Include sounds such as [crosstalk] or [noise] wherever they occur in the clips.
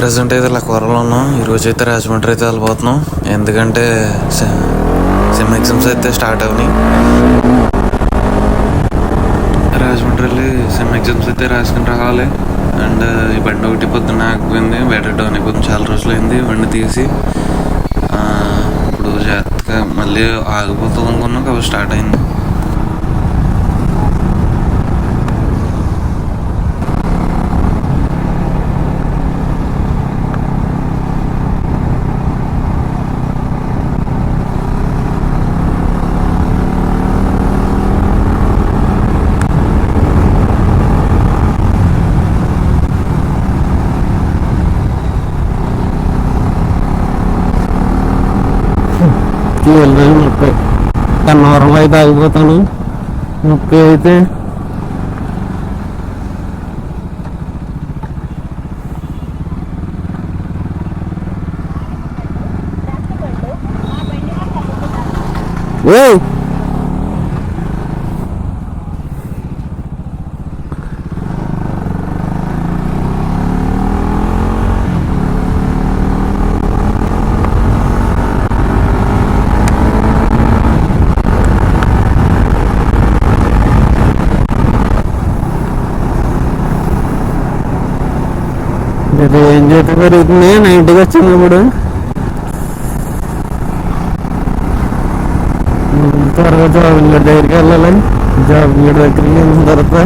Present అయితే లక్వరలో ఉన్నాం. ఈరోజు అయితే రాజమండ్రి అయితే వెళ్ళిపోతున్నాం ఎందుకంటే సెమ్ ఎగ్జామ్స్ అయితే స్టార్ట్ అవునాయి. రాజమండ్రి వెళ్ళి సెమ్ ఎగ్జామ్స్ అయితే రాసుకుని రావాలి. అండ్ ఈ బండి ఒకటి పొద్దున్న ఆగిపోయింది. బ్యాటరీ డౌన్ అయిపోతుంది చాలా రోజులు అయింది బండి తీసి. ఇప్పుడు జాగ్రత్తగా మళ్ళీ ఆగిపోతుంది అనుకున్నాం కాబట్టి స్టార్ట్ అయింది. వెళ్ళాను ముప్పై కన్నవరం అయితే ఆగిపోతాను ముప్పై అయితే Whoa! ఇది పెరుగుతుంది నైన్టీకి వచ్చింది ఇప్పుడు త్వరగా జాబ్ దగ్గరికి వెళ్ళాలి జాబ్ దగ్గరికి వెళ్ళిన తర్వాత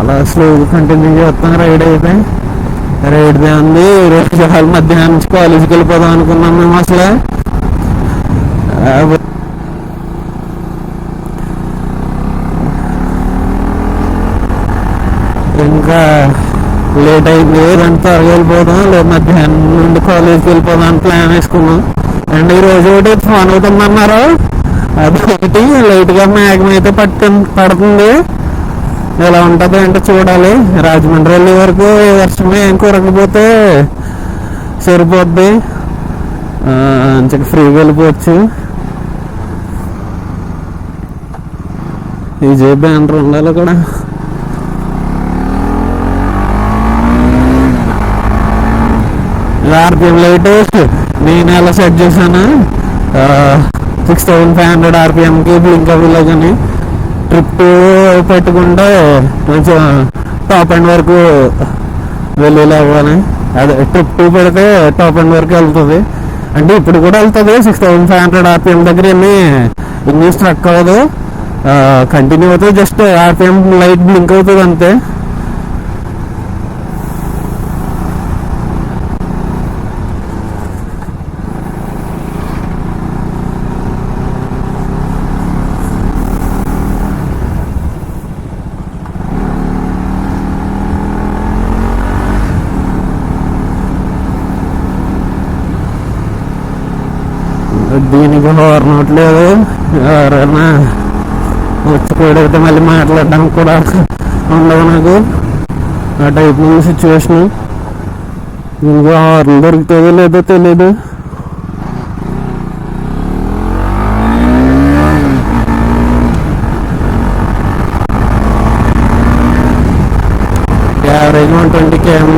అలా స్లోగా కంటిన్యూ చేస్తాం రైడ్ అయితే రైడ్ ఉంది రోజు వాళ్ళు మధ్యాహ్నం నుంచి కాలేజీకి వెళ్ళిపోదాం అనుకున్నాం మేము అసలు ఇంకా లేట్ అయింది రెండు త్వరగా వెళ్ళిపోదాం? లేదు మధ్యాహ్నం నుండి కాలేజ్కి వెళ్ళిపోదాం అని ప్లాన్ వేసుకున్నాం. అండ్ ఈ రోజు ఒకటి ఫోన్ అవుతుందన్నారు? అదొకటి లైట్గా మేఘం అయితే పట్టు పడుతుంది. ఎలా ఉంటుంది అంటే చూడాలి. రాజమండ్రి వెళ్ళే వరకు వర్షమే ఏం కురకపోతే సరిపోద్ది. అంచక ఫ్రీగా వెళ్ళిపోవచ్చు. ఈ జే బ్యానర్ ఉండాలి కూడా ఆర్పిఎం లైట్ నేను ఎలా సెట్ చేశాను? సిక్స్ థౌసండ్ ఫైవ్ హండ్రెడ్ ఆర్పిఎంకి బ్లింక్ అవ్వలేదు కానీ ట్రిప్ పెట్టుకుంటే కొంచెం టాప్ ఎండ్ వరకు వెళ్ళేలాగానే అదే ట్రిప్ టూ పెడితే టాప్ ఎండ్ వరకు వెళ్తుంది. అంటే ఇప్పుడు కూడా వెళ్తుంది. Six thousand five hundred RPM దగ్గర ఏమీ ఇంగ్లీష్ ట్రక్ అవ్వదు. కంటిన్యూ అవుతుంది. జస్ట్ ఆర్పిఎం లైట్ బ్లింక్ అవుతుంది అంతే. దీనికి హోర్న్ అవట్లేదు ఎవరైనా వచ్చిపోయితే మళ్ళీ మాట్లాడడానికి కూడా ఉండదు నాకు ఆ టైప్ నుంచి సిచ్యువేషన్ ఇంకా హార్న్ దొరుకుతుందో లేదో తెలియదు average one twenty KM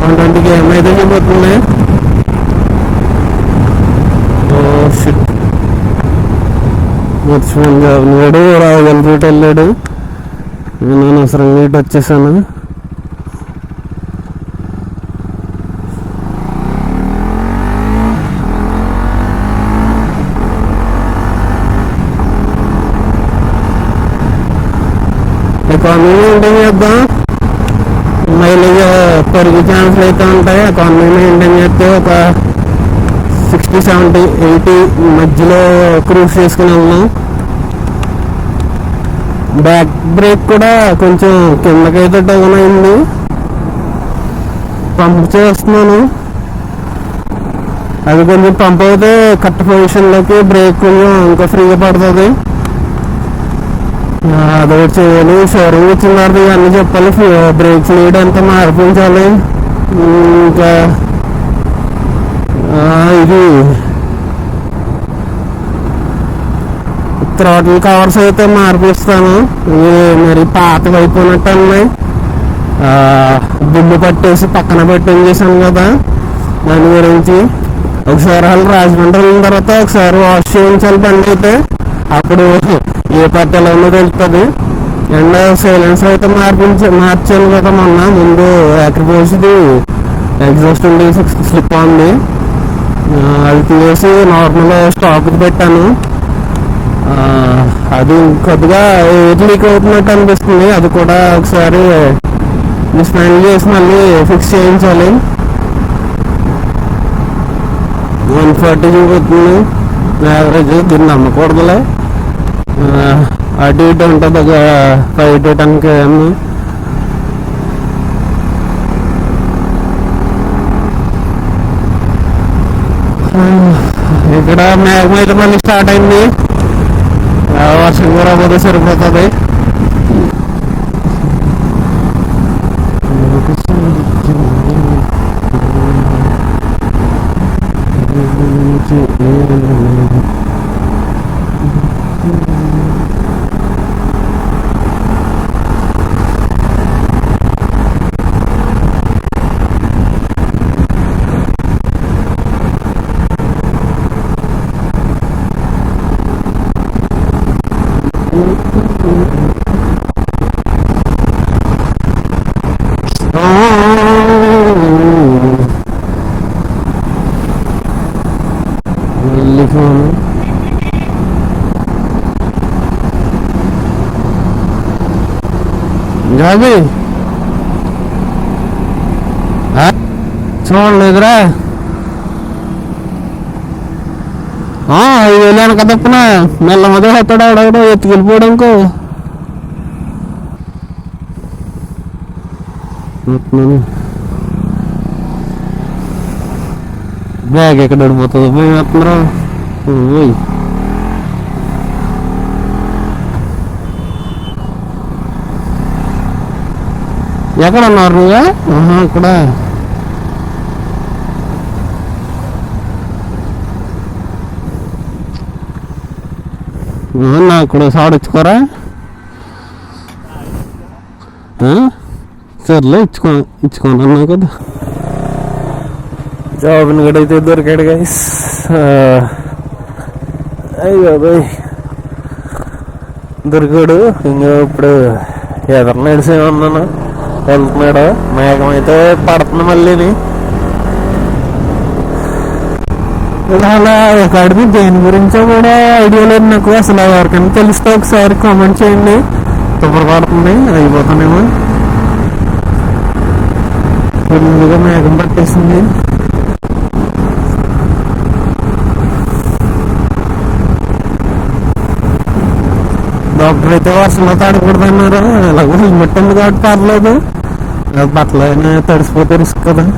one twenty KM అయితే చూపోతుంది మర్చిపోయింది వెళ్ళాడు రావుగల వెళ్ళాడు. నేను అనవసరంగా ఇటు వచ్చేసాను. ఎకానమీ మెయింటైన్ చేద్దాం. మైలేజ్ పెరిగే ఛాన్స్లు అయితే ఉంటాయి. ఎకానమీ మెయింటైన్ చేస్తే ఒక సిక్స్టీ సెవెంటీ ఎయిటీ మధ్యలో క్రూస్ చేసుకుని వెళ్దాం బ్యాక్ బ్రేక్ కూడా కొంచెం కిందకైతే డౌన్ అయింది. పంప్ చేస్తున్నాను. అది కొంచెం పంప్ అయితే కరెక్ట్ పొజిషన్లోకి బ్రేక్ కొంచెం ఇంకా ఫ్రీగా పడుతుంది. అది అదొకటి చేయాలి. షోరూమ్ ఇచ్చిన తర్వాత ఇవన్నీ చెప్పాలి. బ్రేక్స్ లీడ్ అంతా మార్పించాలి ఇంకా ఇది త్రోటల్ కవర్స్ అయితే మార్పిస్తాను. ఇవి మరి పాత అయిపోయినట్టు ఉన్నాయి. దుమ్ము బిల్లు పట్టేసి పక్కన పెట్టేసాను కదా. దాని గురించి ఒకసారి వాళ్ళు రాజమండ్రి వెళ్ళిన తర్వాత ఒకసారి వాష్ చేయించాలి బండి అయితే అప్పుడు ఏ పట్టాలో తెలుస్తుంది. అండ్ సైలెన్స్ అయితే మార్పించ మార్చాను కదా మొన్న. ముందు యాక్రిపోసిది ఎగ్జాస్ట్ ఉండి సిక్స్ స్లిప్ ఉంది అది తీసి నార్మల్ స్టాక్ పెట్టాను. అది కొద్దిగా ఎయిర్ లీక్ అవుతున్నట్టు అనిపిస్తుంది. అది కూడా ఒకసారి డిస్మాండిల్ చేసి మళ్ళీ ఫిక్స్ చేయించాలి. వన్ ఫార్టీ చూపుతుంది యావరేజ్ దీన్ని నమ్మకూడదులే. అటు ఇటు ఉంటుంది. ఒక ఫైవ్ టు టెన్ కేఎం ఇక్కడ మేఘం అయితే మళ్ళీ స్టార్ట్ అయింది ఆ, వర్షం కూడా పోతే సరిపోతుంది మళ్ళీ ఫోన్ జాబీ చూడలేదురా ఐదు వెళ్ళాను కదప్పున మెల్ల మొదలు వస్తాడు ఆడవడం ఎత్తుకెళ్ళిపోవడంకో బ్యాగ్ ఎక్కడ అడిపోతుంది పోయి వేస్తున్నారు ఎక్కడ ఉన్నారు నువ్వు ఇక్కడ. ఆ, నాకు కూడా సాడు ఇచ్చుకోరా? ఆ? సర్లే ఇచ్చుకో ఇచ్చుకోను అన్నావు కదా? జాబ్ని కూడా అయితే దొరికాడు గైస్ అయ్యో బాయ్ దొరికాడు. ఇంకా ఇప్పుడు ఎదర నడిసే ఉన్నాను వెళ్తున్నాడు మేఘం అయితే పడుతుంది మళ్ళీని అలా అకాడమీ దేని గురించో కూడా ఐడియా లేదు నాకు. అసలు ఎవరికైనా తెలిస్తే ఒకసారి కామెంట్ చేయండి. తుప్పర పడుతుంది అయిపోతానేమో. ముందుగా మేఘం పట్టేసింది. డాక్టర్ అయితే వర్షంలో తాడకూడదన్నారు. ఎలాగో హెల్మెట్ ఉంది కాబట్టి పర్లేదు Battle'ını ters fotoğrafı kadın.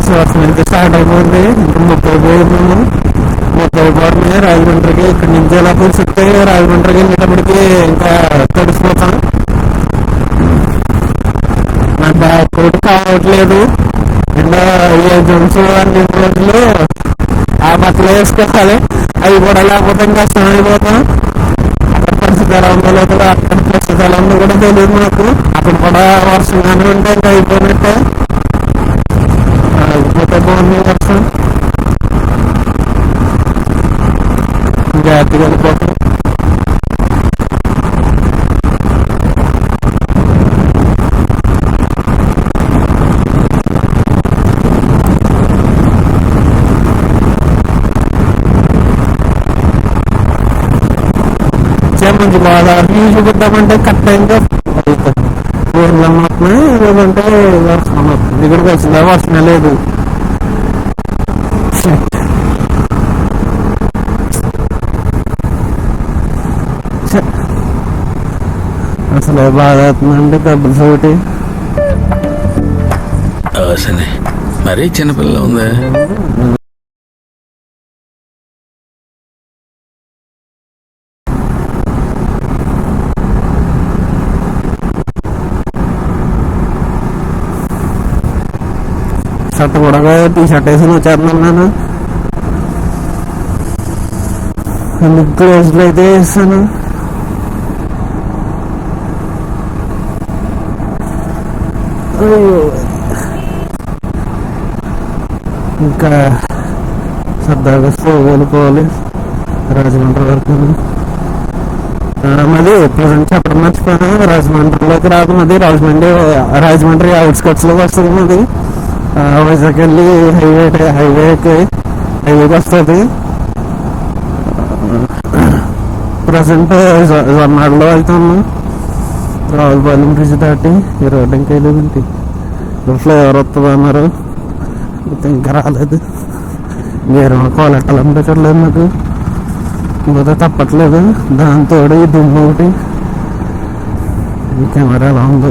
Eso va a ser el desarrollo de un motor de శ్వాసం అయితే రాజమండ్రికి ఇక్కడ నుంచి ఎలా కూర్చుంటే రాజమండ్రికి వెళ్ళేటప్పటికి ఇంకా తడిసిపోతాం నాకు బ్యాగ్ కూడా కావట్లేదు. అండ్ అన్ని రోజులు ఆ బట్టలు వేసుకోవాలి. అవి కూడా లేకపోతే ఇంకా కష్టం అయిపోతాం అక్కడ పరిస్థితి ఎలా ఉందో లేదా అక్కడ పరిస్థితి ఎలా ఉందో కూడా తెలియదు నాకు అక్కడ కూడా వర్షంగానే ఉంటే ఇంకా అయిపోయినట్టే. అయిపోతే బాగుంది వర్షం. జాగ్రత్తగా వెళ్ళిపోతాం మంచి గోదావరి నీళ్ళు పెట్టామంటే కట్ అయిందో ఊర్లో మాత్రమే లేదంటే వర్షం వస్తుంది. ఇక్కడికి వచ్చిందా వర్షం లేదు అసలే బాధేస్తుందండి దెబ్బతోటి. సరే. మరీ చిన్నపిల్ల ఉందా. షర్ట్ కూడా టీ షర్ట్ వేసుకుని వచ్చేస్తున్నాను నేను. లుక్ రోజులు అయితే వేస్తాను? అయ్యో. ఇంకా సరదాగా స్లోగా రాజమండ్రి వరకు. మాది ప్రజెంట్ చెప్పడం మర్చిపోయాను. రాజమండ్రిలోకి రాదు మాది రాజమండ్రి రాజమండ్రి అవుట్స్కట్స్లోకి వస్తుంది మాది వైజాగ్ వెళ్ళి హైవే హైవేకి హైవేకి వస్తుంది. [clears throat] ప్రజెంట్ జొన్నాడులో వెళ్తాము. రావులపాలెం బ్రిడ్జ్ దాటి ఈ రోడ్డు ఇంకా వెళ్ళేదండి ఫ్లేవర్ వస్తుంది అన్నారు ఇంకా రాలేదు మీరు కోలెట్టాలంటే చూడలేదు నాకు ఇంకా తప్పట్లేదు దాంతో ఈ దుమ్ము ఒకటి ఈ కెమెరా ఎలా ఉందో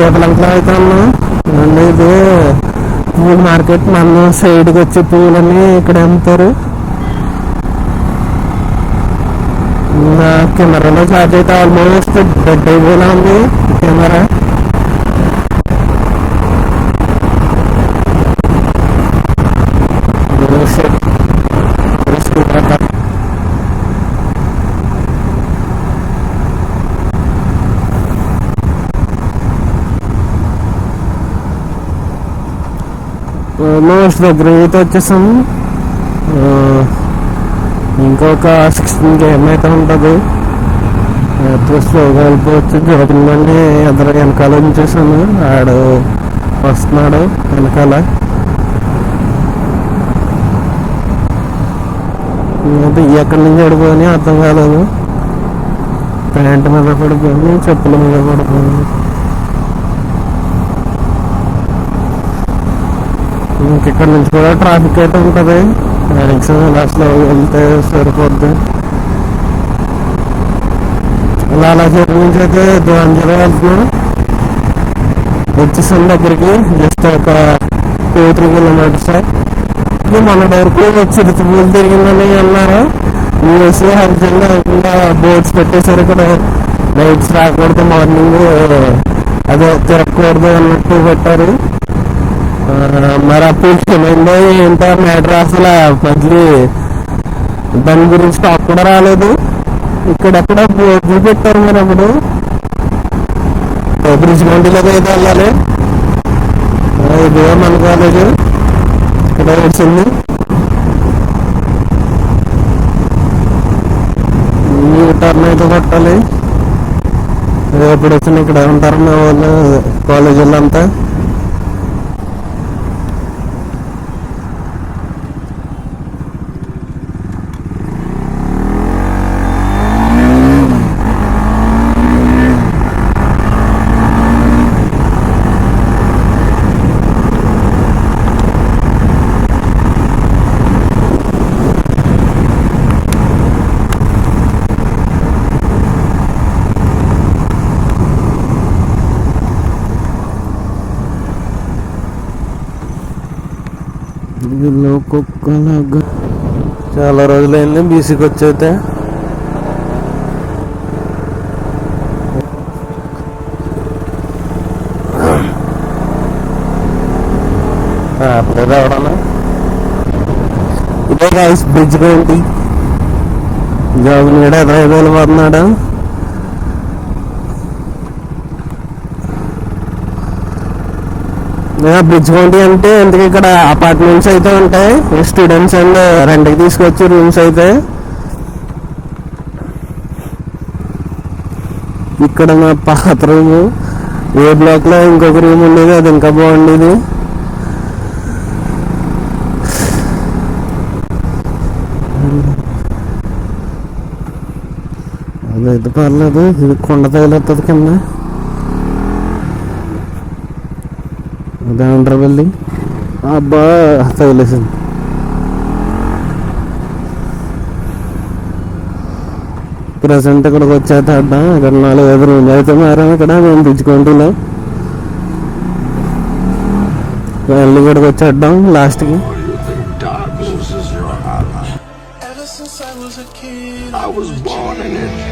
కడియపలంకలో అయితే ఉన్నాం మళ్ళీ ఇది పూల మార్కెట్ మన సైడ్కి వచ్చే పూలని ఇక్కడ అమ్ముతారు. నా కెమెరాలో ఛార్జ్ అయితే ఆల్మోస్ట్ డెడ్ అయిపోయినా ఉంది. కెమెరా. ఆల్మోస్ట్ దగ్గర అయితే వచ్చేసాము. ఇంకొక సిక్స్టీన్ గేమ్ అయితే ఉంటుంది. ఎంతో స్లోగా వెళ్ళిపోవచ్చు జ్యోతుల బండి ఎదురు వెనకాల ఉంచేసాను ఆడు వస్తున్నాడు వెనకాల. ఎక్కడి నుంచి పడిపోయి అర్థం కాలేదు. ప్యాంట్ మీద పడిపోయి చెప్పుల మీద పడిపోయి ఇక్కడ నుంచి కూడా ట్రాఫిక్ అయితే ఉంటుంది. మ్యాక్సిమం ఇలా స్లో వెళ్తే సరిపోద్ది. అలా అలా చెప్పి నుంచి అయితే దూరంజలో వెళ్తున్నాం. వచ్చేసాం దగ్గరికి జస్ట్ ఒక టూ త్రీ కిలోమీటర్స్ మన వరకు వచ్చి పూలు తిరిగిందని అన్నారు. యూఎస్ఏ హర్జన్లో ఇంకా బోర్డ్స్ పెట్టేశారు ఇక్కడ. లైట్స్ రాకూడదు మార్నింగ్ అదే తిరగకూడదు అన్నట్టు పెట్టారు. మరి అప్పుడు ఏమైందో ఏంటో మ్యాటర్ అసలు మళ్ళీ దాని గురించి టాక్ కూడా రాలేదు ఇక్కడెక్కడ బోర్డులు పెట్టారు మరి అప్పుడు బ్రిడ్జ్ మండీలోకి అయితే వెళ్ళాలి ఇదిగో ఇదే మన కాలేజ్ ఇక్కడ వచ్చింది ఈ టర్న్ అయితే కొట్టాలి ఎప్పుడు వచ్చిన ఇక్కడ ఉంటారు మా వాళ్ళు కాలేజీలంతా ఇదిలో కుక్కలాగా చాలా రోజులైంది బీసీకి వచ్చైతే. అప్పుడే రావడం ఇదే బ్రిడ్జ్ ఏంటి జాబ్ నీడ ఎదురు వెళ్ళిపోతున్నాడు బ్రిడ్జ్ కౌంటీ అంటే అందుకే ఇక్కడ అపార్ట్మెంట్స్ అయితే ఉంటాయి? స్టూడెంట్స్ అండ్ రెంట్కి తీసుకొచ్చి రూమ్స్ అయితే. ఇక్కడ మా పాత రూము ఏ బ్లాక్లో ఇంకొక రూమ్ ఉండేది అది ఇంకా బాగుండేది. అదైతే పర్లేదు ఇది కొండ తగిలేస్తుంది కింద. అదే అంటారు బిల్డింగ్ అబ్బా తగిలేసింది. ప్రజెంట్ ఇక్కడికి వచ్చేట ఇక్కడ నాలుగు ఐదు రూమ్లు అయితే మారాం ఇక్కడ మేము పిచ్చుకుంటులో వెళ్ళి ఇక్కడికి వచ్చేద్దాం లాస్ట్కి I was born in it.